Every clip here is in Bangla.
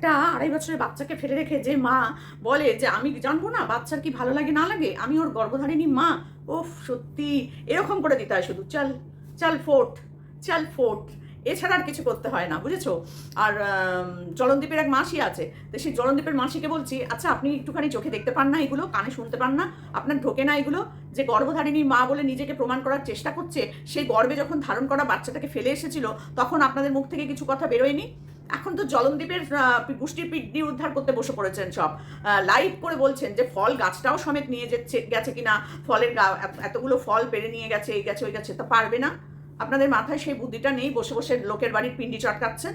একটা আড়াই বছরের বাচ্চাকে ফেলে রেখে যে মা বলে যে আমি জানব না বাচ্চার কি ভালো লাগে না লাগে? আমি ওর গর্ভধারিণী মা। ওফ সত্যি। এরকম করে দিতে হয় শুধু। চল চল ফোর্ট চল ফোর্ট এছাড়া আর কিছু করতে হয় না বুঝেছ? আর আম, জলনদীপের এক মাসি আছে। তো সেই জলনদীপের মাসিকে বলছি আচ্ছা আপনি একটুখানি চোখে দেখতে পান না এগুলো? কানে শুনতে পান না? আপনার ঢোকে না এগুলো? যে গর্ভধারিণী মা বলে নিজেকে প্রমাণ করার চেষ্টা করছে সেই গর্বে যখন ধারণ করা বাচ্চাটাকে ফেলে এসেছিল তখন আপনাদের মুখ থেকে কিছু কথা বেরোয়নি? এখন তো জলনদীপের আহ, পুষ্টির পিডি উদ্ধার করতে বসে পড়েছেন সব। লাইভ করে বলছেন যে ফল গাছটাও সমেত নিয়ে যাচ্ছে গেছে কিনা ফলের এতগুলো ফল পেরে নিয়ে গেছে এই গেছে ওই গেছে তা পারবে না? আপনাদের মাথায় সেই বুদ্ধিটা নেই বসে বসে লোকের বাড়ির পিন্ডি চটকাচ্ছেন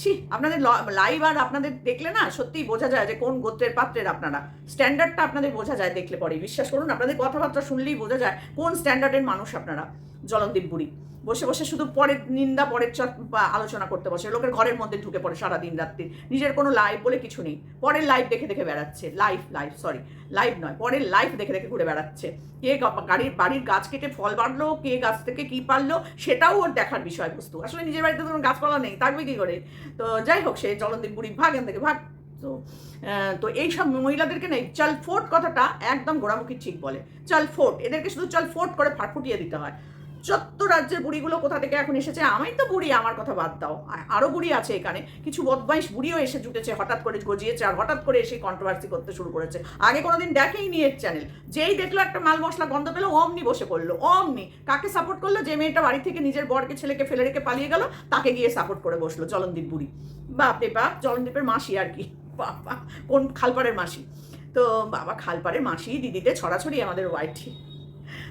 ছি আপনাদের লাইভ আর আপনাদের দেখলে না সত্যিই বোঝা যায় যে কোন গোত্রের পাত্রের আপনারা। স্ট্যান্ডার্ডটা আপনাদের বোঝা যায় দেখলে পরে বিশ্বাস করুন আপনাদের কথাবার্তা শুনলেই বোঝা যায় কোন স্ট্যান্ডার্ডের মানুষ আপনারা জলনদীপ বুড়ি। বসে বসে শুধু পরের নিন্দা, পরের আলোচনা করতে বসে। লোকের ঘরের মধ্যে ঢুকে পড়ে সারাদিন রাত্রি। নিজের কোনো লাইভ বলে কিছু নেই। পরের লাইভ দেখে দেখে বেড়াচ্ছে। লাইফ লাইভ সরি লাইভ নয়। পরের লাইফ দেখে দেখে ঘুরে বেড়াচ্ছে। কে গাড়ির, বাড়ির গাছ কেটে ফল বাড়লো, কে গাছ থেকে কি পারল, সেটাও ওর দেখার বিষয়বস্তু। আসলে নিজের বাড়িতে কোনো গাছপালা নেই, থাকবে কি করে? তো যাই হোক, সে জলনদীপ বুড়ি ভাগ, এখান থেকে ভাগ। তো তো এই সব মহিলাদেরকে নেই, চল ফোর্ট কথাটা একদম গোড়ামুখী ঠিক বলে। চল ফোর্ট এদেরকে শুধু চল ফোর্ট করে ফাটফুটিয়ে দিতে হয়। চত্ব রাজ্যের বুড়িগুলো কোথা থেকে এখন এসেছে? আমি তো বুড়ি, আমার কথা বাদ দাও। আ- আরও বুড়ি আছে এখানে। কিছু বদমাইশ বুড়িও এসে জুটেছে, হঠাৎ করে গজিয়েছে আর হঠাৎ করে এসে কন্ট্রোভার্সি করতে শুরু করেছে। আগে কোনোদিন দেখেই নি এর চ্যানেল যেই দেখল একটা মাল মশলা গন্ধ পেল, অমনি বসে পড়ল, অমনি। কাকে সাপোর্ট করল? যে মেয়েটা বাড়ি থেকে নিজের বরকে, ছেলেকে ফেলে রেখে পালিয়ে গেল, তাকে গিয়ে সাপোর্ট করে বসল জলনদীপ বুড়ি। বাপরে বাপ জলনদীপের মাসি আর কি। বাবা, কোন খালপাড়ের মাসি? তো বাবা, খালপাড়ের মাসি, দিদিতে ছড়াছড়ি আমাদের ওয়াইটি।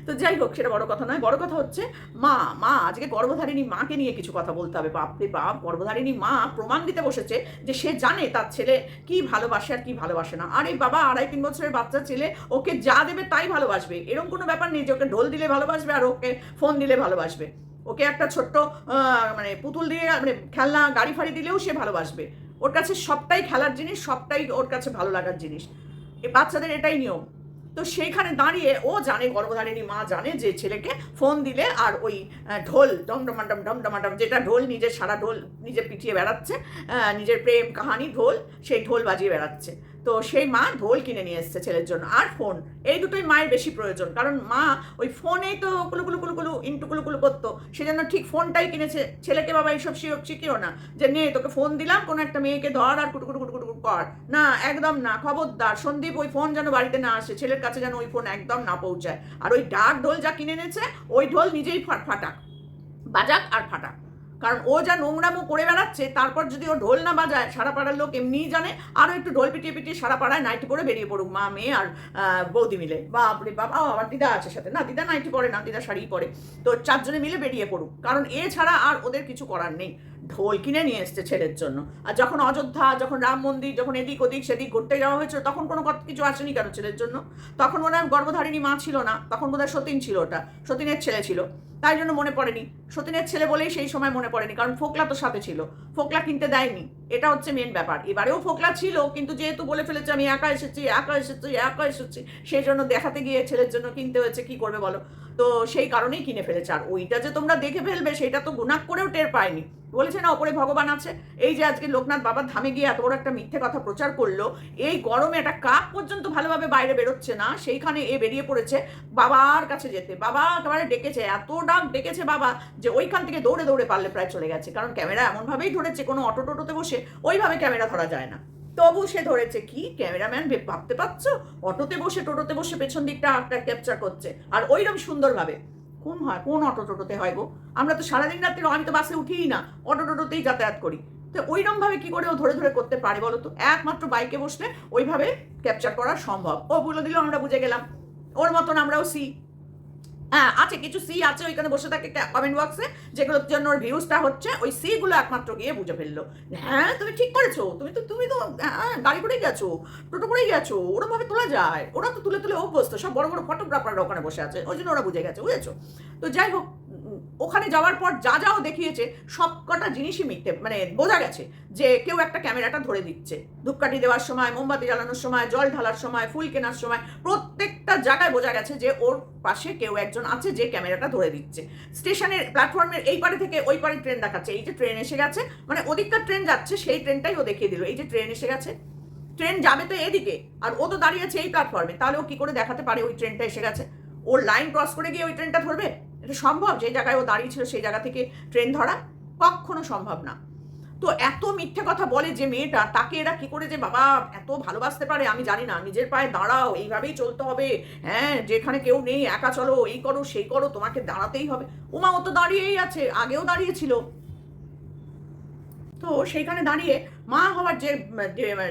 তো যাই হোক, সেটা বড় কথা নয়। বড় কথা হচ্ছে, মা মা, আজকে গর্ভধারিণী মাকে নিয়ে কিছু কথা বলতে হবে। বাপরে বাপ, গর্ভধারিণী মা প্রমাণ দিতে বসেছে যে সে জানে তার ছেলে কি ভালোবাসে আর কি ভালোবাসে না। আরে বাবা, আড়াই তিন বছরের বাচ্চা ছেলে, ওকে যা দেবে তাই ভালোবাসবে। এরকম কোনো ব্যাপার নেই যে ওকে ঢোল দিলে ভালোবাসবে আর ওকে ফোন দিলে ভালোবাসবে। ওকে একটা ছোট্ট মানে পুতুল দিয়ে মানে খেলনা, গাড়ি ফাড়ি দিলেও সে ভালোবাসবে। ওর কাছে সবটাই খেলার জিনিস, সবটাই ওর কাছে ভালো লাগার জিনিস। এ বাচ্চাদের এটাই নিয়ম। তো সেইখানে দাঁড়িয়ে ও জানে, গর্ভধারিণী মা জানে যে ছেলেকে ফোন দিলে আর ওই ঢোল ডমডমাডম ডমডমাডম যেটা ঢোল নিজের সারা ঢোল নিজে পিটিয়ে বেড়াচ্ছে নিজের প্রেম কাহানি ঢোল, সেই ঢোল বাজিয়ে বেড়াচ্ছে। তো সেই মা ঢোল কিনে নিয়ে এসছে ছেলের জন্য। আর ফোন এই দুটোই মায়ের বেশি প্রয়োজন। কারণ মা ওই ফোনেই তো কুলু কুলু কুলু কুলু ইন্টু কুলু কুলু করতো। সেজন্য ঠিক ফোনটাই কিনেছে। ছেলেকে বাবা এইসব শিখ- শিখিও না যে, নে, তোকে ফোন দিলাম, কোনো একটা মেয়েকে ধর আর কুটু কুটু কুটু কুটু কুটু কর। না, একদম না। খবরদার, সন্দীপ ওই ফোন যেন বাড়িতে না আসে। ছেলের কাছে যেন ওই ফোন একদম না পৌঁছায়। আর ওই ডাক ঢোল যা কিনে এনেছে, ওই ঢোল নিজেই ফাট ফাটাক। বাজাক আর ফাটাক। কারণ ও যা নোংরামো করে বেড়াচ্ছে, তারপর যদি ও ঢোল না বাজায় সারা পাড়ার লোক এমনিই জানে, আরও একটু ঢোল পিটিয়ে পিটিয়ে সারা পাড়ায় নাইটি পরে বেরিয়ে পড়ুক, মা, মেয়ে আর বৌদি মিলে। বাপরে বাবা আমার দিদা আছে সাথে। না, দিদা নাইটি পরে না, দিদা শাড়ি পরে। তো চারজনে মিলে বেরিয়ে পড়ুক। কারণ এছাড়া ছাড়া আর ওদের কিছু করার নেই। ঢোল কিনে নিয়ে এসছে ছেলের জন্য। আর যখন অযোধ্যা, যখন রাম মন্দির, যখন এদিক ওদিক সেদিক ঘুরতে যাওয়া হয়েছিল, তখন কোনো কিছু আসেনি কেন ছেলের জন্য? তখন মনে হয় গর্ভধারিণী মা ছিল না, তখন বোধহয় সতীন ছিল ওটা, সতীনের ছেলে ছিল। তাই জন্য মনে পড়েনি। সতীনের ছেলে বলেই সেই সময় মনে পড়েনি, কারণ ফোকলা তো সাথে ছিল। ফোকলা কিনতে দেয়নি। এটা হচ্ছে মেন ব্যাপার। এবারেও ফোকলা ছিল, কিন্তু যেহেতু বলে ফেলেছে, আমি একা এসেছি একা এসেছি একা এসেছি, সেই জন্য দেখাতে গিয়ে ছেলের জন্য কিনতে হয়েছে, কি করবে বলো? তো সেই কারণেই কিনে ফেলেছে। আর ওইটা যে তোমরা দেখে ফেলবে, সেটা তো গুণাক করেও টের পায়নি। বলেছে, না, ওপরে ভগবান আছে। এই যে আজকে লোকনাথ বাবার ধামে গিয়ে এত বড় একটা মিথ্যে কথা প্রচার করল, এই গরমে একটা কাক পর্যন্ত ভালোভাবে বাইরে বেরোচ্ছে না, সেইখানে এ বেরিয়ে পড়েছে বাবার কাছে যেতে। বাবা একেবারে ডেকেছে, এত ডাক ডেকেছে বাবা যে ওইখান থেকে দৌড়ে দৌড়ে পারলে প্রায় চলে গেছে। কারণ ক্যামেরা এমনভাবেই ধরেছে, কোনো অটো টোটোতে বসে ওইভাবে ক্যামেরা ধরা যায় না। তবু সে ধরেছে, কি? ক্যামেরাম্যান ভাবতে পারছ? অটোতে বসে, টোটোতে বসে পেছন দিকটা একটা ক্যাপচার করছে। আর ওইরকম সুন্দরভাবে কোন হয়? কোন অটো টোটোতে হয় গো? আমরা তো সারাদিন রাত্রি, আমি তো বাসে উঠিই না। অটো টোটোতেই যাতায়াত করি। তো ওইরকম কী কি করে ও ধরে ধরে করতে পারে বলো তো? একমাত্র বাইকে বসলে ওইভাবে ক্যাপচার করা সম্ভব। ও বলে দিল, আমরা বুঝে গেলাম। ওর মতন আমরাও সি হ্যাঁ আছে কিছু সি আছে ওইখানে বসে থাকে কমেন্ট বক্সে যেগুলোর জন্য ওর ভিউজটা হচ্ছে ওই সি গুলো একমাত্র গিয়ে বুঝে ফেলল। হ্যাঁ তুমি ঠিক করেছ তুমি তো তুমি তো হ্যাঁ, গাড়ি করেই গেছো টোটো করেই গেছো ওরমভাবে তোলা যায় ওরা তো তুলে তুলে অভ্যস্ত সব বড় বড় ফটোগ্রাফাররা ওখানে বসে আছে ওই জন্য ওরা বুঝে গেছে বুঝেছ? তো যাই হোক ওখানে যাওয়ার পর যা যাও দেখিয়েছে সব কটা জিনিসই মিথ্যে মানে বোঝা গেছে যে কেউ একটা ক্যামেরাটা ধরে দিচ্ছে। ধূপকাঠি দেওয়ার সময়, মোমবাতি জ্বালানোর সময়, জল ঢালার সময়, ফুল কেনার সময়, প্রত্যেকটা জায়গায় বোঝা গেছে যে ওর পাশে কেউ একজন আছে যে ক্যামেরাটা ধরে দিচ্ছে। স্টেশনের প্ল্যাটফর্মের এই পারে থেকে ওই পারে ট্রেন দেখাচ্ছে। এই যে ট্রেন এসে গেছে মানে ওদিককার ট্রেন যাচ্ছে, সেই ট্রেনটাই ও দেখিয়ে দিল। এই যে ট্রেন এসে গেছে, ট্রেন যাবে তো এদিকে, আর ও তো দাঁড়িয়ে আছে এই প্ল্যাটফর্মে, তাহলে ও কি করে দেখাতে পারে ওই ট্রেনটা এসে গেছে? ওর লাইন ক্রস করে গিয়ে ওই ট্রেনটা ধরবে? এটা সম্ভব? যে জায়গায় ও দাঁড়িয়ে ছিল, সেই জায়গা থেকে ট্রেন ধরা কখনো সম্ভব না। তো এত মিথ্যে কথা বলে যে মেয়েটা, তাকে এরা কি করে যে, বাবা, এত ভালোবাসতে পারে? আমি জানি না। নিজের পায়ে দাঁড়াও, এইভাবেই চলতে হবে। হ্যাঁ যেখানে কেউ নেই, একা চলো, এই করো, সেই করো, তোমাকে দাঁড়াতেই হবে। উমা, ও তো দাঁড়িয়েই আছে, আগেও দাঁড়িয়েছিল। তো সেইখানে দাঁড়িয়ে মা হওয়ার যে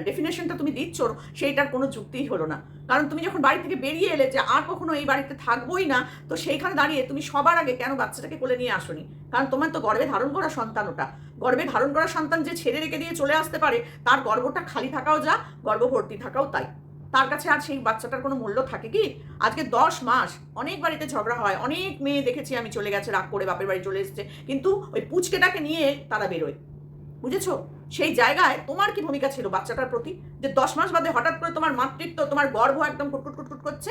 ডেফিনেশনটা তুমি দিচ্ছ, সেইটার কোনো যুক্তিই হলো না। কারণ তুমি যখন বাড়ি থেকে বেরিয়ে এলে যে আর কখনো এই বাড়িতে থাকবোই না, তো সেইখানে দাঁড়িয়ে তুমি সবার আগে কেন বাচ্চাটাকে কোলে নিয়ে আসনি? কারণ তোমার তো গর্ভে ধারণ করা সন্তান ওটা। গর্ভে ধারণ করা সন্তান যে ছেড়ে রেখে দিয়ে চলে আসতে পারে, তার গর্ভটা খালি থাকাও যা গর্ভ ভর্তি থাকাও তাই। তার কাছে আর সেই বাচ্চাটার কোনো মূল্য থাকে কি? আজকে দশ মাস অনেক বাড়িতে ঝগড়া হয়, অনেক মেয়ে দেখেছি আমি চলে গেছে, রাগ করে বাপের বাড়ি চলে এসেছে। কিন্তু ওই পুচকেটাকে নিয়ে তারা বেরোয়। বুঝেছ? সেই জায়গায় তোমার কি ভূমিকা ছিল বাচ্চাটার প্রতি? যে দশ মাস বাদে হঠাৎ করে তোমার মাতৃত্ব, তোমার গর্ভ একদম কুটকুট কুটকুট করছে?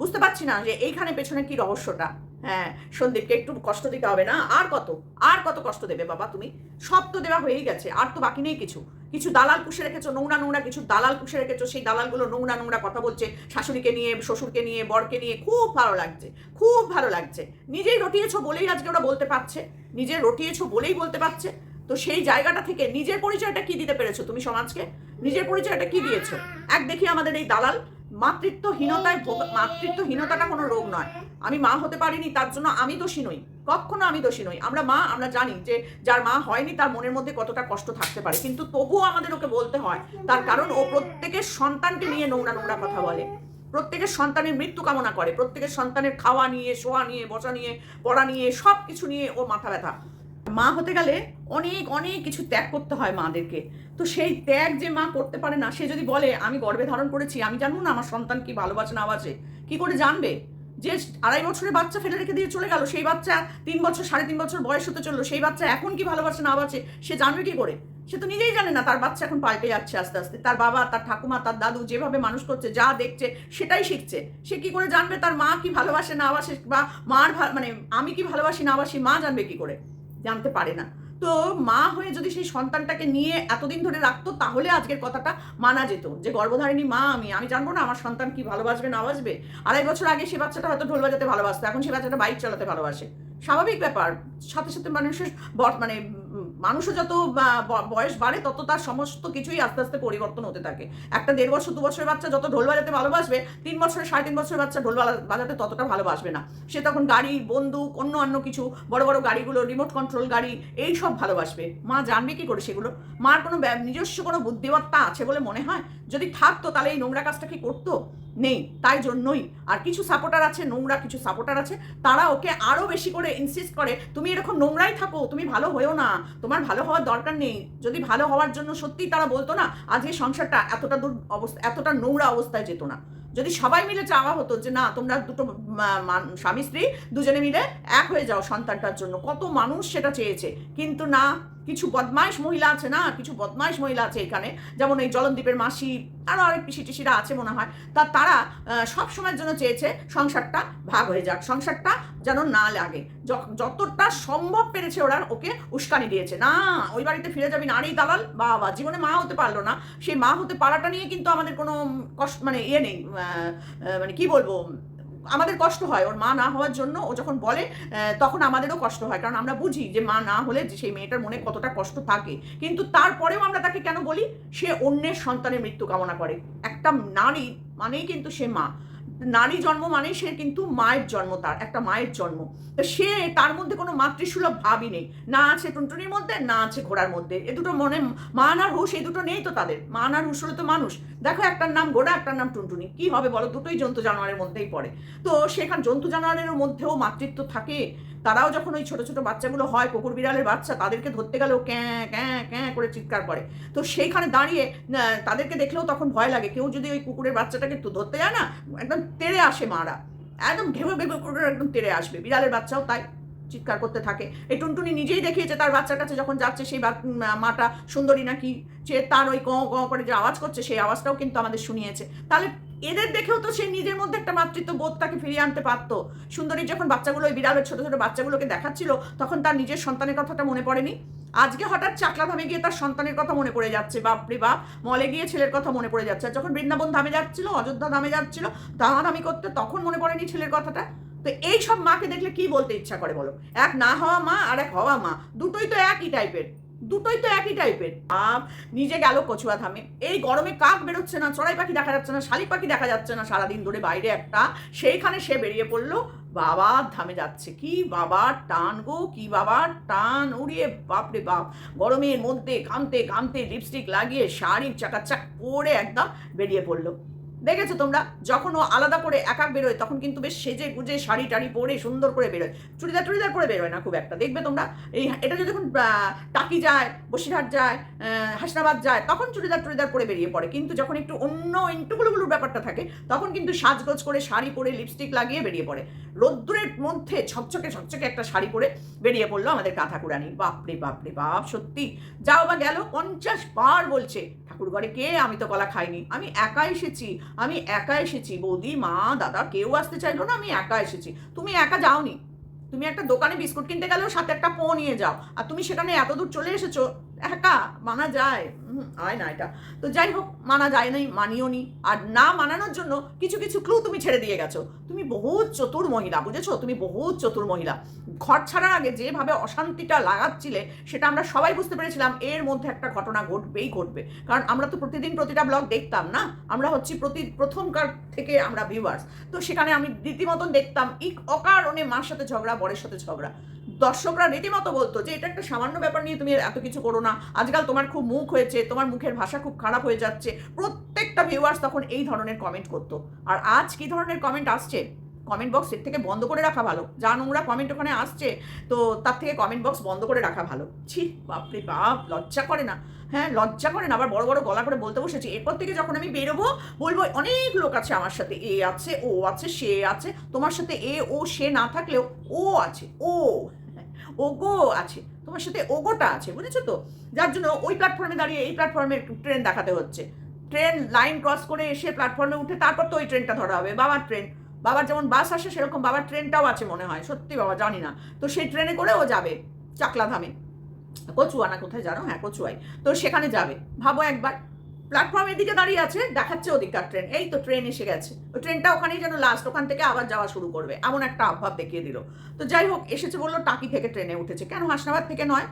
বুঝতে পারছি না যে এইখানে পেছনে কি রহস্যটা। হ্যাঁ সন্দীপকে একটু কষ্ট দিতে হবে না? আর কত? আর কত কষ্ট দেবে বাবা তুমি? সব তো দেওয়া হয়েই গেছে, আর তো বাকি নেই কিছু। কিছু দালাল পুষে রেখেছো, নোংরা নোংরা কিছু দালাল পুষে রেখেছো, সেই দালালগুলো নোংরা নোংরা কথা বলছে শাশুড়িকে নিয়ে, শ্বশুরকে নিয়ে, বরকে নিয়ে, খুব ভালো লাগছে, খুব ভালো লাগছে। নিজেই রটিয়েছো বলেই আজকে ওরা বলতে পারছে। নিজে রটিয়েছো বলেই বলতে পারছে। তো সেই জায়গাটা থেকে নিজের পরিচয়টা কি দিতে পেরেছ তুমি সমাজকে? নিজের পরিচয়টা কি দিয়েছ? এক দেখি আমাদের এই দালাল মাতৃত্বহীনতায় মাতৃত্বহীনতাটা কোনো রোগ নয়। আমি মা হতে পারিনি, তার জন্য আমি দোষী নই। কখনো আমি দোষী নই। আমরা মা, আমরা জানি যে যার মা হয়নি, তার মনের মধ্যে কতটা কষ্ট থাকতে পারে। কিন্তু তবুও আমাদের ওকে বলতে হয়, তার কারণ ও প্রত্যেকের সন্তানকে নিয়ে নোংরা নোংরা কথা বলে। প্রত্যেকের সন্তানের মৃত্যু কামনা করে, প্রত্যেকের সন্তানের খাওয়া নিয়ে, শোয়া নিয়ে, বসা নিয়ে, পড়া নিয়ে সব কিছু নিয়ে ও মাথা ব্যথা। মা হতে গেলে অনেক অনেক কিছু ত্যাগ করতে হয় মাদেরকে। তো সেই ত্যাগ যে মা করতে পারে না, সে যদি বলে, আমি গর্ভে ধারণ করেছি, আমি জানব না আমার সন্তান কি ভালোবাসে না বাসে কি করে জানবে? যে আড়াই বছরের বাচ্চা ফেলে রেখে দিয়ে চলে গেল, সেই বাচ্চা তিন বছর, সাড়ে তিন বছর বয়স হতে চলল, সেই বাচ্চা এখন কি ভালোবাসে না বাসে সে জানবে কি করে? সে তো নিজেই জানে না, তার বাচ্চা এখন পাল্টে যাচ্ছে আস্তে আস্তে। তার বাবা, তার ঠাকুমা, তার দাদু যেভাবে মানুষ করছে, যা দেখছে, সেটাই শিখছে। সে কি করে জানবে তার মা কি ভালোবাসে না বাসে বা মার মানে আমি কি ভালোবাসি না বাসি মা জানবে কি করে? জানতে পারে না। তো মা হয়ে যদি সেই সন্তানটাকে নিয়ে এতদিন ধরে রাখতো, তাহলে আজকের কথাটা মানা যেত যে, গর্ভধারিণী মা, আমি আমি জানব না আমার সন্তান কি ভালোবাসবে, না বাসবে আড়াই বছর আগে সে বাচ্চাটা হয়তো ঢোল বাজাতে ভালোবাসতো, এখন সে বাচ্চাটা বাইক চালাতে ভালোবাসে। স্বাভাবিক ব্যাপার। সাথে সাথে মানুষের মানে মানুষও যত বয়স বাড়ে তত তার সমস্ত কিছুই আস্তে আস্তে পরিবর্তন হতে থাকে। একটা দেড় বছর, দু বছরের বাচ্চা যত ঢোল বাজাতে ভালোবাসবে, তিন বছরের সাড়ে তিন বছরের বাচ্চা ঢোল বাজা- বাজাতে ততটা ভালোবাসবে না। সে তখন গাড়ি, বন্দুক, অন্য অন্য কিছু, বড় বড় গাড়িগুলো রিমোট কন্ট্রোল গাড়ি, এই সব ভালোবাসবে। মা জানবে কি করে সেগুলো? মার কোনো নিজস্ব কোনো বুদ্ধিমত্তা আছে বলে মনে হয়? যদি থাকতো তাহলে এই নোংরা কাজটা কি করতো? নেই, তাই জন্যই। আর কিছু সাপোর্টার আছে, নোংরা কিছু সাপোর্টার আছে, তারা ওকে আরও বেশি করে ইনসিস্ট করে, তুমি এরকম নোংরাই থাকো, তুমি ভালো হয়েও না, তোমার ভালো হওয়ার দরকার নেই। যদি ভালো হওয়ার জন্য সত্যিই তারা বলতো না আজকে সংসারটা এতটা দূর অবস্থা, এতটা নোংরা অবস্থায় যেত না। যদি সবাই মিলে চাওয়া হতো যে, না, তোমরা দুটো স্বামী, স্ত্রী দুজনে মিলে এক হয়ে যাও সন্তানটার জন্য। কত মানুষ সেটা চেয়েছে। কিন্তু না কিছু বদমাইশ মহিলা আছে না কিছু বদমাইশ মহিলা আছে এখানে। যেমন এই জলনদ্বীপের মাসি আরও অনেক পিসি টিসিরা আছে মনে হয়। তা তারা সব সময়ের জন্য চেয়েছে সংসারটা ভাগ হয়ে যাক, সংসারটা যেন না লাগে। যতটা সম্ভব পেরেছে ওরা ওকে উস্কানি দিয়েছে। না, ওই বাড়িতে ফিরে যাবি নারী দালাল, বাবা, জীবনে মা হতে পারল না। সেই মা হতে পারাটা নিয়ে কিন্তু আমাদের কোনো কষ্ট মানে ইয়ে নেই মানে কি বলব? আমাদের কষ্ট হয়, ওর মা না হওয়ার জন্য ও যখন বলে তখন আমাদেরও কষ্ট হয়। কারণ আমরা বুঝি যে মা না হলে সেই মেয়েটার মনে কতটা কষ্ট থাকে। কিন্তু তারপরেও আমরা তাকে কেন বলি? সে অন্যের সন্তানের মৃত্যু কামনা করে। একটা নারী মানেই কিন্তু সে মা। নারী জন্ম মানেই সে কিন্তু মায়ের জন্ম, তার, একটা মায়ের জন্ম। সে তার মধ্যে কোনো মাতৃসুলভ ভাবই নেই। না আছে টুনটুনির মধ্যে, না আছে ঘোড়ার মধ্যে। এ দুটো মনে, মান আর হুশ এই দুটো নেই তো তাদের। মান আর হুশ হলে তো মানুষ। দেখো একটার নাম ঘোড়া, একটার নাম টুনটুনি। কি হবে বলো? দুটোই জন্তু জানোয়ারের মধ্যেই পড়ে। তো সেখান জন্তু জানোয়ারের মধ্যেও মাতৃত্ব থাকে। তারাও যখন ওই ছোট ছোট বাচ্চাগুলো হয়, কুকুর বিড়ালের বাচ্চা, তাদেরকে ধরতে গেলেও ক্যাঁ ক্যাঁ ক্যাঁ করে চিৎকার করে। তো সেইখানে দাঁড়িয়ে তাদেরকে দেখলেও তখন ভয় লাগে। কেউ যদি ওই কুকুরের বাচ্চাটাকে ধরতে যায় না, একদম তেড়ে আসে মারা। একদম ঘেমে বেগে করে একদম তেড়ে আসবে। বিড়ালের বাচ্চাও তাই চিৎকার করতে থাকে। এই টুনটুনি নিজেই দেখিয়েছে তার বাচ্চার কাছে যখন যাচ্ছে, সেই মাটা সুন্দরী নাকি, সে তার ওই ক ক করে যে আওয়াজ করছে, সেই আওয়াজটাও কিন্তু আমাদের শুনিয়েছে। তাহলে এদের দেখেও তো সে নিজের মধ্যে একটা মাতৃত্ব বোধ তাকে ফিরিয়ে আনতে পারতো। সুন্দরী যখন বাচ্চাগুলো ওই বিড়ালের ছোট ছোট বাচ্চাগুলোকে দেখাচ্ছিল, তখন তার নিজের সন্তানের কথাটা মনে পড়েনি? আজকে হঠাৎ চাকলা ধামে গিয়ে তার সন্তানের কথা মনে পড়ে যাচ্ছে, বাপরে বাপ। মলে গিয়ে ছেলের কথা মনে পড়ে যাচ্ছে। যখন বৃন্দাবন ধামে যাচ্ছিল, অযোধ্যা ধামে যাচ্ছিল দামাদামি করতে তখন মনে পড়েনি ছেলের কথাটা? তো এই সব মাকে দেখলে কি বলতে ইচ্ছা করে বলো? এক না হওয়া মা আর এক হওয়া মা। দুটোই তো একই টাইপের দুটোই তো একই টাইপের আপ নিজে গেল কচুয়া ধামে। এই গরমে কাক বেরোচ্ছে না, চড়াই পাখি দেখা যাচ্ছে না, শালিক পাখি দেখা যাচ্ছে না সারাদিন ধরে বাইরে একটা। সেইখানে সে বেরিয়ে পড়ল বাবার ধামে যাচ্ছে। কি বাবার টান গো, কি বাবার টান উড়িয়ে বাপরে বাপ। গরমের মধ্যে ঘামতে ঘামতে লিপস্টিক লাগিয়ে শাড়ি চাকাচাক পরে একদম বেরিয়ে পড়ল। দেখেছ তোমরা? যখন ও আলাদা করে একা বেরোয়, তখন কিন্তু বেশ সেজে গুজে শাড়ি টাড়ি পরে সুন্দর করে বেরোয়। চুড়িদার টুড়িদার পরে বেরোয় না খুব একটা। দেখবে তোমরা? এই এটা যখন টাকি যায়, বসিরহাট যায় হাসনাবাদ যায়, তখন চুড়িদার টুড়িদার পরে বেরিয়ে পড়ে। কিন্তু যখন একটু অন্য ইন্টুগুলোগুলোর ব্যাপারটা থাকে, তখন কিন্তু সাজগোজ করে শাড়ি পরে লিপস্টিক লাগিয়ে বেরিয়ে পড়ে। রোদ্দুরের মধ্যে ঝকঝকে ঝকঝকে একটা শাড়ি পরে বেরিয়ে পড়ল আমাদের কাঁথাকুড়ানি বাপরে বাপরে, বাপ, সত্যি। যাও বা গেল, পঞ্চাশ বার বলছে ঠাকুর ঘরে কে? আমি তো কলা খাইনি। আমি একা এসেছি, আমি একা এসেছি। বৌদি, মা, দাদা, কেউ আসতে চাইলো না, আমি একা এসেছি। তুমি একা যাওনি। তুমি একটা দোকানে বিস্কুট কিনতে গেলেও সাথে একটা পো নিয়ে যাও। আর তুমি সেখানে এত দূর চলে এসেছ একা, মানা যায়। হয় না এটা। তো যাই হোক, মানা যায় নাই, মানিও নি। আর না মানানোর জন্য কিছু কিছু ক্লু তুমি ছেড়ে দিয়ে গেছো। তুমি বহুত চতুর মহিলা, বুঝেছ? তুমি বহুত চতুর মহিলা। ঘর ছাড়ার আগে যেভাবে অশান্তিটা লাগাচ্ছিলে, সেটা আমরা সবাই বুঝতে পেরেছিলাম, এর মধ্যে একটা ঘটনা ঘটবেই ঘটবে। কারণ আমরা তো প্রতিদিন প্রতিটা ব্লগ দেখতাম না? আমরা হচ্ছি প্রতি, প্রথমকার থেকে আমরা ভিউয়ার্স তো সেখানে আমি রীতিমতন দেখতাম, ইক অকারণে মার সাথে ঝগড়া, বরের সাথে ঝগড়া। দর্শকরা রীতিমতো বলতো যে, এটা একটা সামান্য ব্যাপার নিয়ে তুমি এত কিছু করো না। আজকাল তোমার খুব মুখ হয়েছে, তোমার মুখের ভাষা খুব খারাপ হয়ে যাচ্ছে। প্রত্যেকটা ভিউয়ার্স তখন এই ধরনের কমেন্ট করতো। আর আজ কি ধরনের কমেন্ট আসছে? কমেন্ট বক্স এর থেকে বন্ধ করে রাখা ভালো। যা নোংরা কমেন্ট ওখানে আসছে, তো তার থেকে কমেন্ট বক্স বন্ধ করে রাখা ভালো। ছি, বাপরে বাপ, লজ্জা করে না। হ্যাঁ লজ্জা করে না। আবার বড় বড় গলা করে বলতে বসেছি। এরপর থেকে যখন আমি বেরোবো, বলব, অনেক লোক আছে আমার সাথে। এ আছে, ও আছে, সে আছে। তোমার সাথে এ, ও, সে না থাকলেও ও আছে। ও ওগো আছে, তোমার সাথে ওগোটা আছে, বুঝেছ তো? যার জন্য ওই প্ল্যাটফর্মে দাঁড়িয়ে এই প্ল্যাটফর্মের ট্রেন দেখাতে হচ্ছে। ট্রেন লাইন ক্রস করে এসে প্ল্যাটফর্মে উঠে তারপর তো ওই ট্রেনটা ধরা হবে, বাবার ট্রেন বাবার যেমন বাস আসে, সেরকম বাবার ট্রেনটাও আছে মনে হয়, সত্যি বাবা, জানি না। তো সেই ট্রেনে করে ও যাবে চাকলা ধামে কচুয়া না কোথায় জানো? হ্যাঁ কচুয়াই। তো সেখানে যাবে। ভাবো একবার। প্ল্যাটফর্মের দিকে দাঁড়িয়ে আছে, দেখাচ্ছে ওদিককার ট্রেন এই তো ট্রেন এসে গেছে। ওই ট্রেনটা ওখানেই যেন লাস্ট ওখান থেকে আবার যাওয়া শুরু করবে। এমন একটা আবহাব দেখিয়ে দিল। তো যাই হোক, এসেছে বলল টাকি থেকে ট্রেনে উঠেছে। কেন হাসনাবাদ থেকে নয়?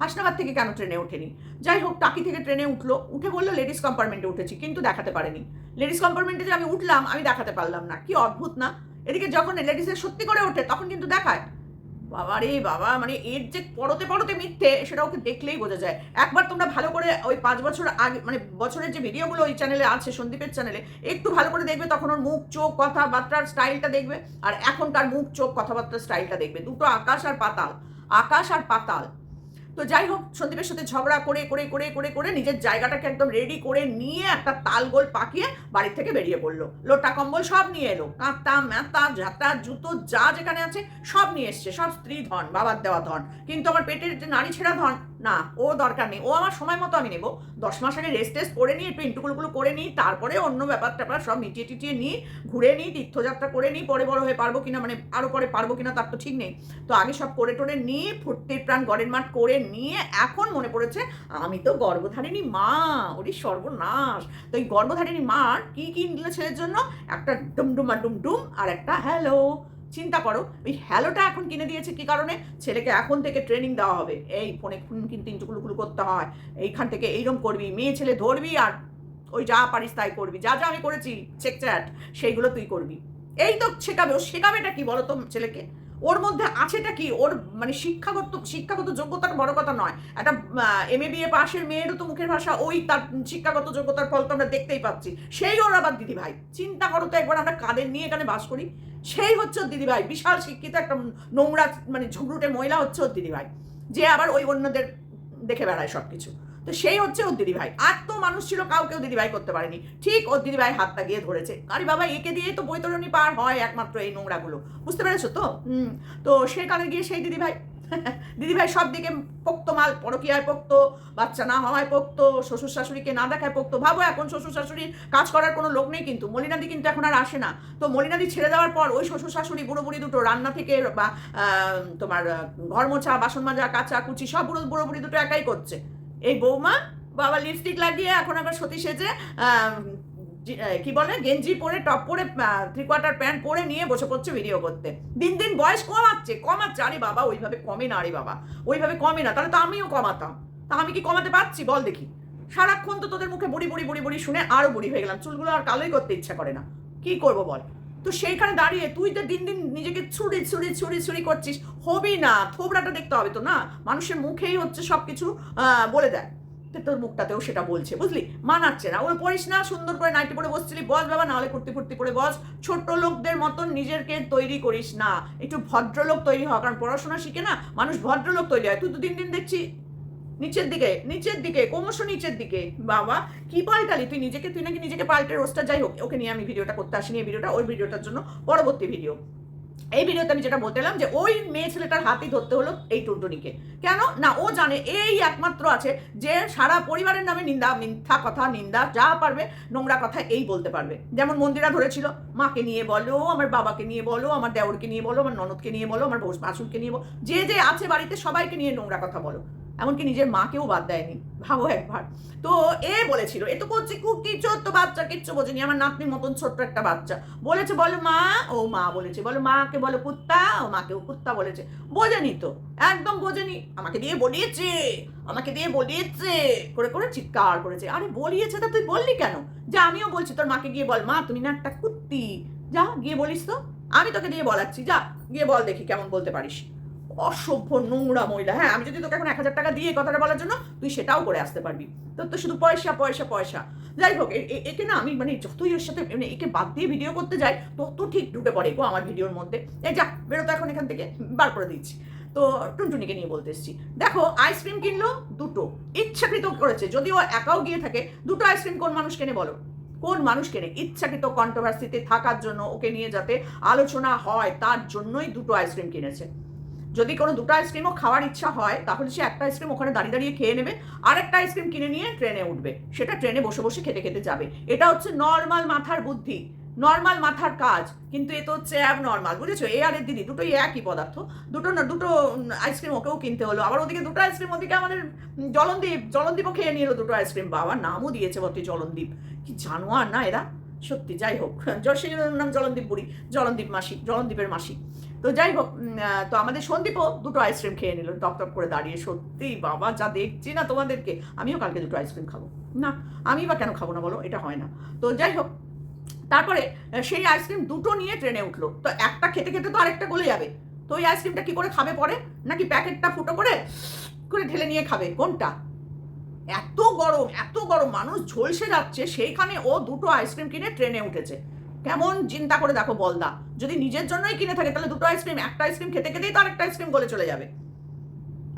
হাসনাবাদ থেকে কেন ট্রেনে ওঠেনি? যাই হোক, টাকি থেকে ট্রেনে উঠল। উঠে বলল লেডিস কম্পার্টমেন্টে উঠেছি। কিন্তু দেখাতে পারেনি। লেডিস কম্পার্টমেন্টে যে আমি উঠলাম, আমি দেখাতে পারলাম না। কি অদ্ভুত না? এদিকে যখন লেডিসের সত্যি করে ওঠে, তখন কিন্তু দেখায়। বাবা রে বাবা মানে এর যে পড়োতে পড়োতে মিথ্যে সেটা ওকে দেখলেই বোঝা যায়। একবার তোমরা ভালো করে ওই পাঁচ বছর আগে মানে বছরের যে ভিডিওগুলো ওই চ্যানেলে আছে, সন্দীপের চ্যানেলে একটু ভালো করে দেখবে, তখন ওর মুখ, চোখ, কথাবার্তার স্টাইলটা দেখবে, আর এখনকার মুখ, চোখ, কথাবার্তার স্টাইলটা দেখবে। দুটো আকাশ আর পাতাল, আকাশ আর পাতাল। তো যাই হোক, সন্দীপের সাথে ঝগড়া করে করে করে করে করে নিজের জায়গাটাকে একদম রেডি করে নিয়ে একটা তালগোল পাকিয়ে বাড়ির থেকে বেরিয়ে পড়ল। লোটা কম্বল সব নিয়ে এলো। কাঁতা ম্যাতা জাতা জুতো, যা যেখানে আছে সব নিয়ে এসছে। সব স্ত্রী ধন, বাবার দেওয়া ধন। কিন্তু আমার পেটের যে নারী ছেঁড়া ধন না, ও দরকার নেই। ও আমার সময় মতো আমি নেব। দশ মাস আগে রেস্ট টেস্ট করে নিই একটু ইন্টুকুলগুলো করে নিই, তারপরে অন্য ব্যাপার ট্যাপার সব মিটিয়ে টিটিয়ে নিই, ঘুরে নিই, তীর্থযাত্রা করে নিই, পরে বড় হয়ে পারব কিনা মানে আরও পরে পারব কিনা তার তো ঠিক নেই। তো আগে সব করে টোরে নিয়ে ফুর্তির প্রাণ গড়ের মাঠ করে নিয়ে, এখন মনে পড়েছে, আমি তো গর্ভধারিণী মা ওরই সর্বনাশ। তো এই গর্ভধারিণী মার কী কি নিল ছেলের জন্য? একটা ডুমডুমা ডুমডুম আর একটা হ্যালো। চিন্তা করো ওই হ্যালোটা এখন কিনে দিয়েছে কি কারণে? ছেলেকে এখন থেকে ট্রেনিং দেওয়া হবে। এই ফোনে ফোন কিন্তু ইন্টুকুলুকুলু করতে হয়। এইখান থেকে এইরকম করবি, মেয়ে ছেলে ধরবি আর ওই যা পারিস তাই করবি। যা যা আমি করেছি চেক চ্যাট সেইগুলো তুই করবি। এই তো শেখাবে। ও শেখাবেটা কি বলো তো ছেলেকে? ওর মধ্যে আছেটা কি? ওর মানে শিক্ষাগত শিক্ষাগত যোগ্যতার বড় কথা নয়। একটা এম এ বিএ পাশের মেয়েরও তো মুখের ভাষা, ওই তার শিক্ষাগত যোগ্যতার ফল তো আমরা দেখতেই পাচ্ছি। সেই ওর আবার দিদি ভাই চিন্তা করো তো একবার আমরা কাদের নিয়ে এখানে বাস করি। সেই হচ্ছে ওর দিদি ভাই বিশাল শিক্ষিত একটা নোংরা মানে ঝুগড়ুটে মহিলা হচ্ছে ওর দিদি ভাই যে আবার ওই অন্যদের দেখে বেড়ায় সব কিছু তো সেই হচ্ছে ওর দিদিভাই। আর তো মানুষ ছিল, কাউকেও দিদিভাই করতে পারেনি। ঠিক ওর দিদিভাই হাতটা গিয়ে ধরেছে। আরে বাবা, একে দিয়ে তো বৈতরণী পার হয় একমাত্র এই নোংরাগুলো। বুঝতে পেরেছ তো? হুম। তো সেখানে গিয়ে সেই দিদিভাই দিদিভাই সব দিকে পোক্ত মাল, পরকিয়ায় পোক্ত, বাচ্চা না হওয়ায় পোক্ত, শ্বশুর শাশুড়িকে না দেখায় পোক্ত। ভাবো এখন শ্বশুর শাশুড়ির কাজ করার কোনো লোক নেই কিন্তু। মলিনাদি কিন্তু এখন আর আসে না। তো মলিনাদি ছেড়ে দেওয়ার পর ওই শ্বশুর শাশুড়ি বুড়ো বুড়ি দুটো রান্না থেকে বা তোমার, ঘর মোছা, বাসন মাজা, কাচা, কুচি সব বুড়ো বুড়ো বুড়ি দুটো একাই করছে। এই বৌমা বাবা লিপস্টিক লাগিয়ে এখন আবার সতী সেজে কি বলে, গেঞ্জি পরে টপ পরে থ্রি কোয়ার্টার প্যান্ট পরে নিয়ে বসে পড়ছে ভিডিও করতে। দিন দিন বয়স কমাচ্ছে কমাচ্ছে। আরে বাবা, ওইভাবে কমে না আরে বাবা। ওইভাবে কমে না। তাহলে তো আমিও কমাতাম। তা আমি কি কমাতে পারছি? বল দেখি। সারাক্ষণ তো তোদের মুখে বুড়ি বুড়ি বুড়ি বুড়ি শুনে আরও বুড়ি হয়ে গেলাম। চুলগুলো আর কালোই করতে ইচ্ছা করে না। কি করব বল? তো সেইখানে দাঁড়িয়ে তুই তো দিন দিন নিজেকে ছুড়ি ছুড়ি ছুড়ি ছুড়ি করছিস। হবি না, থোবড়াটা দেখতে হবে তো না? মানুষের মুখেই হচ্ছে সব কিছু বলে দেয়। তোর মুখটাতেও সেটা বলছে, বুঝলি? মানাচ্ছে না। ওই পড়িস না, সুন্দর করে নাইটি পরে বসছিলি, বস বাবা, নাহলে কুর্তি ফুর্তি পরে বস। ছোট্ট লোকদের মতন নিজেকে তৈরি করিস না। একটু ভদ্রলোক তৈরি হওয়া কারণ পড়াশোনা শিখে না, মানুষ ভদ্রলোক তৈরি হয়। তুই তো দিন দিন দেখছি নিচের দিকে নিচের দিকে, ক্রমশ নিচের দিকে। বাবা, কি পাল্টালি? তুই নিজেকে, তুই নাকি নিজেকে পাল্টে রোস্টার যাই হোক, ওকে নিয়ে আমি ভিডিওটা করতে আসিনি ভিডিওটা ওই ভিডিওটার জন্য পরবর্তী ভিডিও এই ভিডিওতে আমি যেটা বলতে যে ওই মেয়ে ছেলেটার হাতেই ধরতে হলো এই টুনটুনিকে। কেন? না, ও জানে, এই একমাত্র আছে যে সারা পরিবারের নামে নিন্দা, মিথ্যা কথা, নিন্দা, যা পারবে, নোংরা কথা এই বলতে পারবে। যেমন মন্দিরা ধরেছিল, মাকে নিয়ে বলো, আমার বাবাকে নিয়ে বলো, আমার দেওরকে নিয়ে বলো, আমার ননদকে নিয়ে বলো, আমার ভাসুরকে নিয়ে বলো, যে যে আছে বাড়িতে সবাইকে নিয়ে নোংরা কথা বলো। এমনকি নিজের মাকেও বাদ দেয়নি। ভাবো একবার। তো এ বলেছিল, এ তো করছে, খুব কি ছোট্ট বাচ্চা, কিচ্ছু বোঝেনি, আমার নাতনির মতন ছোট্ট একটা বাচ্চা। বলেছে, বলো মা। ও মা বলেছে, বলো মাকে বলো কুত্তা। ও মাকেও কুত্তা বলেছে, বোঝেনি তো, একদম বোঝেনি। আমাকে দিয়ে বলিয়েছে, আমাকে দিয়ে বলিয়েছে। করে করে চিৎকার করেছে, আরে বলিয়েছে তা তুই বললি কেন? যে, আমিও বলছি, তোর মাকে গিয়ে বল। মা, তুমি না একটা কুত্তি। যা, গিয়ে বলিস তো। আমি তোকে দিয়ে বলাচ্ছি, যা, গিয়ে বল দেখি কেমন বলতে পারিস। অসভ্য নোংরা মহিলা। হ্যাঁ আমি যদি তোকে এখন এক হাজার টাকা দিয়ে কথাটা বলার জন্য, তুই সেটাও করে আসতে পারবি। তোর তো শুধু পয়সা পয়সা পয়সা। যাই হোক একে না আমি মানে যতই ওর সাথে মানে একে বাদ দিয়ে ভিডিও করতে যাই, তত ঠিক ঢুকে পড়ে গো আমার ভিডিওর মধ্যে। এই যা, বেরোতো এখন এখান থেকে, বার করে দিচ্ছি। তো টুনটুনিকে নিয়ে বলতে এসেছি, দেখো আইসক্রিম কিনলো দুটো, ইচ্ছাকৃত করেছে। যদিও একাও গিয়ে থাকে, দুটো আইসক্রিম কোন মানুষ কেনে বলো? কোন মানুষ কেনে? ইচ্ছাকৃত কন্ট্রোভার্সিতে থাকার জন্য ওকে নিয়ে যাতে আলোচনা হয়, তার জন্যই দুটো আইসক্রিম কিনেছে। যদি কোনো দুটো আইসক্রিমও খাওয়ার ইচ্ছা হয় তাহলে সে একটা আইসক্রিম ওখানে দাঁড়িয়ে দাঁড়িয়ে খেয়ে নেবে আর একটা আইসক্রিম কিনে নিয়ে ট্রেনে উঠবে সেটা ট্রেনে বসে বসে খেতে খেতে যাবে এটা হচ্ছে নর্মাল মাথার বুদ্ধি নর্মাল মাথার কাজ কিন্তু এ তো হচ্ছে অ্যাব নর্মাল বুঝেছ এ আর এর দিদি দুটোই একই পদার্থ দুটো না দুটো আইসক্রিম ওকেও কিনতে হলো আবার ওদিকে দুটো আইসক্রিম ওদিকে আমাদের জলনদীপ জলনদীপও খেয়ে নিল দুটো আইসক্রিম বাবা নামও দিয়েছে বটে জলনদীপ কি জানোয়ার না এরা সত্যি যাই হোক সেই নাম জলনদীপ বুড়ি জলনদীপ মাসি জলনদীপের মাসি তো যাই হোক তো আমাদের সন্দীপও দুটো আইসক্রিম খেয়ে নিল, টপ টপ করে দাঁড়িয়ে, সত্যি বাবা, যা দেখছি না তোমাদেরকে, আমিও কালকে দুটো আইসক্রিম খাব। না, আমি বা কেন খাব না বলো, এটা হয় না। তো যাই হোক, তারপরে সেই আইসক্রিম দুটো নিয়ে ট্রেনে উঠল। তো একটা খেতে খেতে তো আরেকটা গলে যাবে। তো ওই আইসক্রিমটা কি করে খাবে পরে? নাকি প্যাকেটটা ফুটো করে করে ঢেলে নিয়ে খাবে? কোনটা? এত গরম এত গরম, মানুষ ঝলসে যাচ্ছে, সেইখানে ও দুটো আইসক্রিম কিনে ট্রেনে উঠেছে। কেমন চিন্তা করে দেখো বলদা। যদি নিজের জন্যই কিনে থাকে, তাহলে দুটো আইসক্রিম একটা আইসক্রিম খেতে খেতেই তো আরেকটা আইসক্রিম গলে চলে যাবে।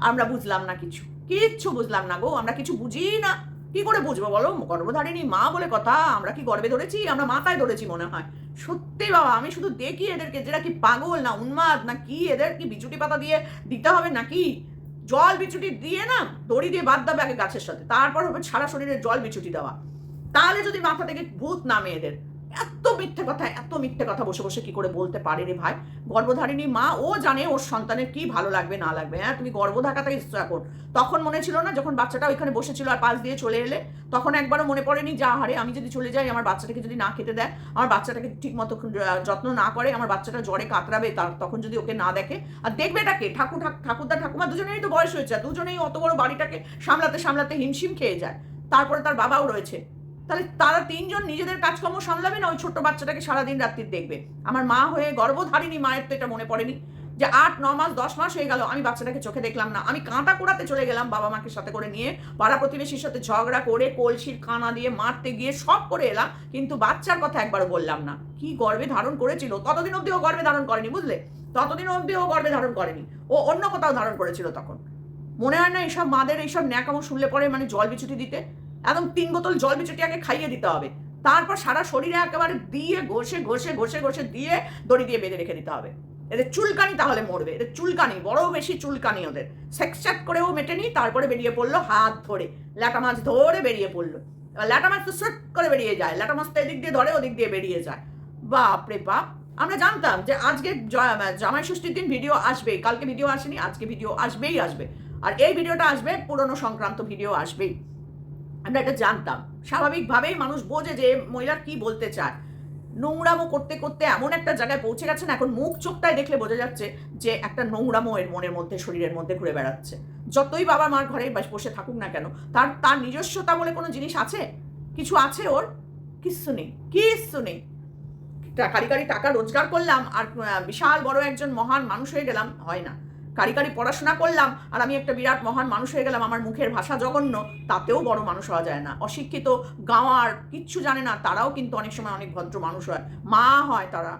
আমরা বুঝলাম না কিছু। কিচ্ছু বুঝলাম না গো, আমরা কিছু বুঝি না। কি করে বুঝব বলো? গর্ভধারিণী মা বলে কথা, আমরা কি গর্বে ধরেছি? আমরা মাথায় ধরেছি মনে হয়। সত্যি বাবা, আমি শুধু দেখি এদেরকে যেটা কি পাগল না উন্মাদ, না কি এদের কি বিচুটি পাতা দিয়ে দিতে হবে নাকি জল বিচুটি দিয়ে না, দড়ি দিয়ে বাদ দেবে আগে গাছের সাথে। তারপর হবে সারা শরীরে জল বিচুটি দেওয়া। তাহলে যদি মাথা থেকে ভূত নামে এদের এত মিথ্যে কথা, এত মিথ্যে কথা বসে বসে কি করে বলতে পারে রে ভাই? গর্ভধারিণী মা, ও জানে ওর সন্তানের কি ভালো লাগবে, না লাগবে। হ্যাঁ তুমি গর্ভ ঢাকাতে ইচ্ছা কর। তখন মনে ছিল না, যখন বাচ্চাটা ওইখানে বসেছিল আর পাশ দিয়ে চলে এলে, তখন একবারও মনে পড়েনি যা হারে আমি যদি চলে যাই, আমার বাচ্চাটাকে যদি না খেতে দেয়, আমার বাচ্চাটাকে ঠিক মতো যত্ন না করে, আমার বাচ্চাটা জ্বরে কাতরাবে তার তখন যদি ওকে না দেখে, আর দেখবে এটাকে, ঠাকুর, ঠাক- ঠাকুরদা, ঠাকুমা দুজনেরই তো বয়স হয়েছে দুজনেই অত বড় বাড়িটাকে সামলাতে সামলাতে হিমশিম খেয়ে যায়। তারপরে তার বাবাও রয়েছে। তাহলে তারা তিনজন নিজেদের কাজকর্ম সামলাবে না? ওই ছোট্ট বাচ্চাটাকে সারাদিন রাত্রি দেখবে। আমার মা হয়ে গর্ভধারিণী মায়ের তো এটা মনে পড়েনি যে আট, ন মাস, দশ মাস হয়ে গেল, আমি বাচ্চাটাকে চোখে দেখলাম না। আমি কাঁটা কোড়াতে চলে গেলাম বাবা মাকে সাথে করে নিয়ে। পাড়া প্রতিবেশীর সাথে ঝগড়া করে, কলসির কানা দিয়ে মারতে গিয়ে সব করে এলাম, কিন্তু বাচ্চার কথা একবার বললাম না। কি গর্বে ধারণ করেছিল? ততদিন অবধি ও গর্বে ধারণ করেনি, বুঝলে? ততদিন অবধি ও গর্বে ধারণ করেনি। ও অন্য কোথাও ধারণ করেছিল তখন। মনে হয় না এইসব মাদের এইসব ন্যাকামো শুনলে পরে মানে জল বিছুটি দিতে? একদম তিন বোতল জল বিচুটি আগে খাইয়ে দিতে হবে। তারপর সারা শরীরে একেবারে দিয়ে ঘষে ঘষে ঘষে ঘষে দিয়ে দড়ি দিয়ে বেঁধে রেখে দিতে হবে। এদের চুলকানি তাহলে মরবে। এদের চুলকানি, বড় বেশি চুলকানি ওদের। সেক্সাট করেও মেটেনি, তারপরে বেরিয়ে পড়ল হাত ধরে। ল্যাটা মাছ ধরে বেরিয়ে পড়ল। ল্যাটা মাছ তো সুট করে বেরিয়ে যায়। ল্যাটা মাছ তো এদিক দিয়ে ধরে, ওদিক দিয়ে বেরিয়ে যায়। বাপ রে বাপ! আমরা জানতাম যে আজকে জামাই ষষ্ঠীর দিন ভিডিও আসবে। কালকে ভিডিও আসেনি, আজকে ভিডিও আসবেই আসবে। আর এই ভিডিওটা আসবে, পুরনো সংক্রান্ত ভিডিও আসবেই। আমরা এটা জানতাম। স্বাভাবিকভাবেই মানুষ বোঝে যে মহিলা কি বলতে চায়। নোংরামো করতে করতে এমন একটা জায়গায় পৌঁছে গেছেন, এখন মুখ চোখটায় দেখলে বোঝা যাচ্ছে যে একটা নোংরামো এর মনের মধ্যে, শরীরের মধ্যে ঘুরে বেড়াচ্ছে। যতই বাবা মার ঘরে বসে থাকুক না কেন, তার তার নিজস্বতা বলে কোনো জিনিস আছে? কিছু আছে ওর? কিচ্ছু নেই কিচ্ছু নেই। কারি কারি টাকা রোজগার করলাম আর বিশাল বড় একজন মহান মানুষ হয়ে গেলাম, হয় না। কারি কারি পড়াশোনা করলাম আর আমি একটা বিরাট মহান মানুষ হয়ে গেলাম, আমার মুখের ভাষা জঘন্য, তাতেও বড় মানুষ হওয়া যায় না। অশিক্ষিত, গাঁওয়ার, কিচ্ছু জানে না, তারাও কিন্তু অনেক সময় অনেক ভদ্র মানুষ হয়। মা হয় তারা।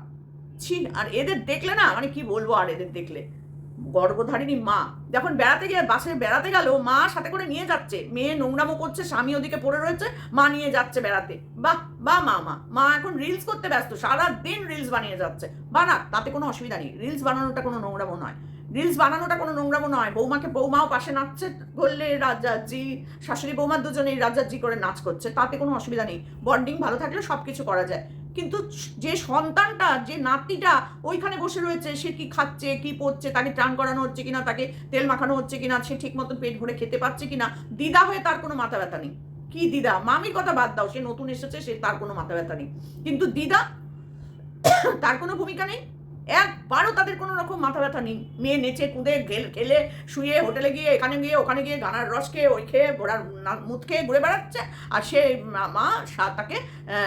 ছি, আর এদের দেখলে না মানে কি বলব আর এদের দেখলে? গর্ভধারিণী মা। যখন বেড়াতে গিয়ে, বাসে বেড়াতে গেল, মা সাথে করে নিয়ে যাচ্ছে। মেয়ে নোংরামো করছে, স্বামী ওদিকে পড়ে রয়েছে, মা নিয়ে যাচ্ছে বেড়াতে। বাহ, বা মা মা। মা এখন রিলস করতে ব্যস্ত সারা দিন রিলস বানিয়ে যাচ্ছে। বানাক তাতে কোনো অসুবিধা নেই। রিলস বানানোটা কোনো নোংরামো নয়। রিলস বানানোটা কোনো নোংরামো নয়। বৌমাকে বৌমাও পাশে নাচছে করলে রাজাজি, শাশুড়ি বৌমা দুজনেই রাজাজি করে নাচ করছে, তাতে কোনো অসুবিধা নেই। বন্ডিং ভালো থাকলে সব কিছু করা যায়। কিন্তু যে সন্তানটা, যে নাতিটা ওইখানে বসে রয়েছে, সে কি খাচ্ছে, কি পড়ছে তাকে টান করানো হচ্ছে কিনা, তাকে তেল মাখানো হচ্ছে কিনা, সে ঠিক মতন পেট ভরে খেতে পারছে কিনা, দিদা হয়ে তার কোনো মাথা ব্যথা নেই। কি দিদা? মামির কথা বাদ দাও, সে নতুন এসেছে, সে তার কোনো মাথা ব্যথা নেই। কিন্তু দিদা, তার কোনো ভূমিকা নেই। একবারও তাদের কোনো রকম মাথা ব্যথা নেই। মেয়ে নেচে কুদে, গেল- খেলে শুয়ে হোটেলে গিয়ে, এখানে গিয়ে, ওখানে গিয়ে গানার রস খেয়ে, ওই খেয়ে ঘোড়ার মুখ খেয়ে ঘুরে বেড়াচ্ছে। আর সে মা- তাকে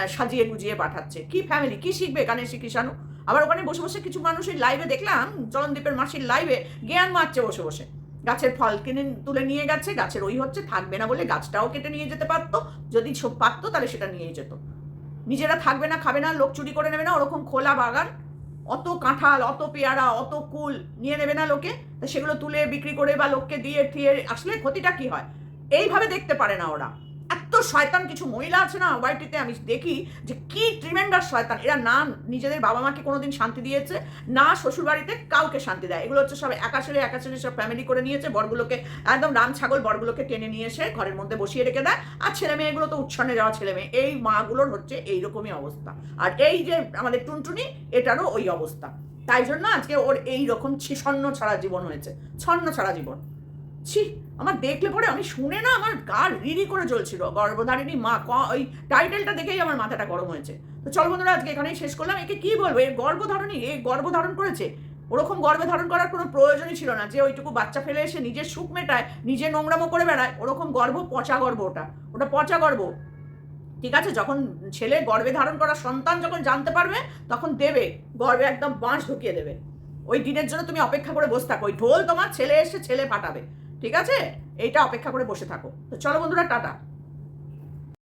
সাজিয়ে গুজিয়ে পাঠাচ্ছে। কি ফ্যামিলি কি শিখবে এখানে এসে কৃষাণু? আবার ওখানে বসে বসে কিছু মানুষের লাইভে দেখলাম চরণদ্বীপের মাসির লাইভে জ্ঞান মারছে বসে বসে। গাছের ফল কিনে, তুলে নিয়ে গেছে, গাছের ওই হচ্ছে, থাকবে না বলে গাছটাও কেটে নিয়ে যেতে পারতো। যদি পারতো, তাহলে সেটা নিয়ে যেত। নিজেরা থাকবে না, খাবে না, লোক চুরি করে নেবে না, ওরকম খোলা বাগান। অত কাঁঠাল, অত পেয়ারা, অত কুল নিয়ে নেবে না লোকে। সেগুলো তুলে বিক্রি করে বা লোককে দিয়ে ঠিয়ে আসলে ক্ষতিটা কি হয়? এইভাবে দেখতে পারে না ওরা। শয়তান কিছু মহিলা আছে না ওয়াইটিতে আমি দেখি যে কি ট্রিমেন্ডার শয়তান। এরা না, নিজেদের বাবা মাকে কোনোদিন শান্তি দিয়েছে, না শ্বশুরবাড়িতে কাউকে শান্তি দেয়। এগুলো হচ্ছে সব একা ছেলে একা ছেলে সব ফ্যামিলি করে নিয়েছে, বরগুলোকে একদম রাম ছাগল বরগুলোকে টেনে নিয়ে এসে ঘরের মধ্যে বসিয়ে রেখে দেয়। আর ছেলে মেয়েগুলো তো উচ্ছন্নে যাওয়া ছেলে মেয়ে। এই মাগুলোর হচ্ছে এইরকমই অবস্থা। আর এই যে আমাদের টুনটুনি, এটারও ওই অবস্থা। তাই জন্য আজকে ওর এই রকম ছিষণ্ণ ছাড়া জীবন হয়েছে। ছন্ন ছাড়া জীবন। ছি, আমার দেখলে পরে আমি শুনে না আমার গা রিরি করে জ্বলছিল। গর্ভধারিণী মা, ক- ওই টাইটেলটা দেখেই আমার মাথাটা গরম হয়েছে। তো চল বন্ধুরা, আজকে এখানেই শেষ করলাম। একে কি বলব? এর গর্ভধারণী এ গর্ভধারণ করেছে? ওরকম গর্ভে ধারণ করার কোনো প্রয়োজনই ছিল না। যে ওইটুকু বাচ্চা ফেলে এসে নিজের সুখ মেটায়, নিজে নোংরামো করে বেড়ায়, ওরকম গর্ভ, পচা গর্ভ ওটা। ওটা পচা গর্ভ। ঠিক আছে? যখন ছেলে গর্ভে ধারণ করা সন্তান যখন জানতে পারবে, তখন দেবে। গর্ভে একদম বাঁশ ঢুকিয়ে দেবে। ওই দিনের জন্য তুমি অপেক্ষা করে বসে থাকো। ওই ঢোল তোমার ছেলে এসে ছেলে ফাটাবে ঠিক আছে? এইটা অপেক্ষা করে বসে থাকো। তো চলো বন্ধুরা টাটা।